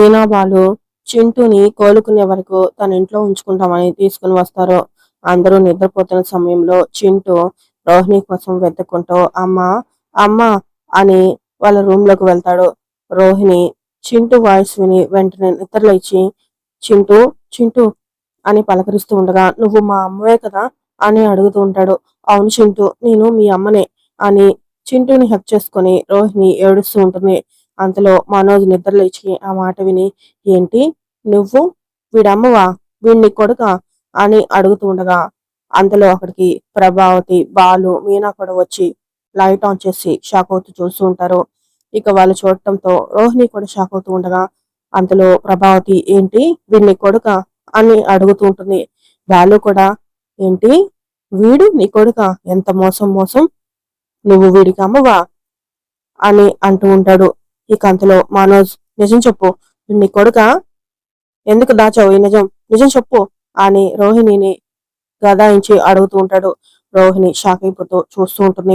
మీనా చింటూని కోలుకునే వరకు తన ఇంట్లో ఉంచుకుంటామని తీసుకుని వస్తారు. అందరూ నిద్రపోతున్న సమయంలో చింటూ రోహిణి కోసం వెతుక్కుంటూ అమ్మ అమ్మ అని వాళ్ళ రూమ్లోకి వెళ్తాడు. రోహిణి చింటూ వాయిస్ విని వెంటనే నిద్రలేచి చింటూ చింటూ అని పలకరిస్తూ ఉండగా నువ్వు మా అమ్మవే కదా అని అడుగుతూ ఉంటాడు. అవును చింటూ నేను మీ అమ్మనే అని చింటూని హెల్ప్ చేసుకొని రోహిణి ఏడుస్తూ ఉంటుంది. అంతలో మనోజ్ నిద్రలేచి ఆ మాట విని ఏంటి? నువ్వు? వీడమ్మవా? వీడిని కొడుక? అని అడుగుతూ ఉండగా అంతలో అక్కడికి ప్రభావతి బాలు మీనా కూడా వచ్చి లైట్ ఆన్ చేసి షాక్ అవుతూ చూస్తూ ఉంటారు. ఇక వాళ్ళు చూడటంతో రోహిణి కూడా షాక్ అవుతూ ఉండగా అంతలో ప్రభావతి ఏంటి? వీడిని కొడుక? అని అడుగుతూ ఉంటుంది. బాలు కూడా ఏంటి? వీడు నీ కొడుక? ఎంత మోసం మోసం? నువ్వు వీడికి అమ్మవా? అని అంటూ ఉంటాడు. ఇక అంతలో మనోజ్ నిజం చెప్పు. నీ కొడుక? ఎందుకు దాచావు ఈ నిజం? నిజం చెప్పు. అని రోహిణిని గదాయించి అడుగుతూ ఉంటాడు. రోహిణి షాక్ అయిపోతూ చూస్తూ ఉంటుంది.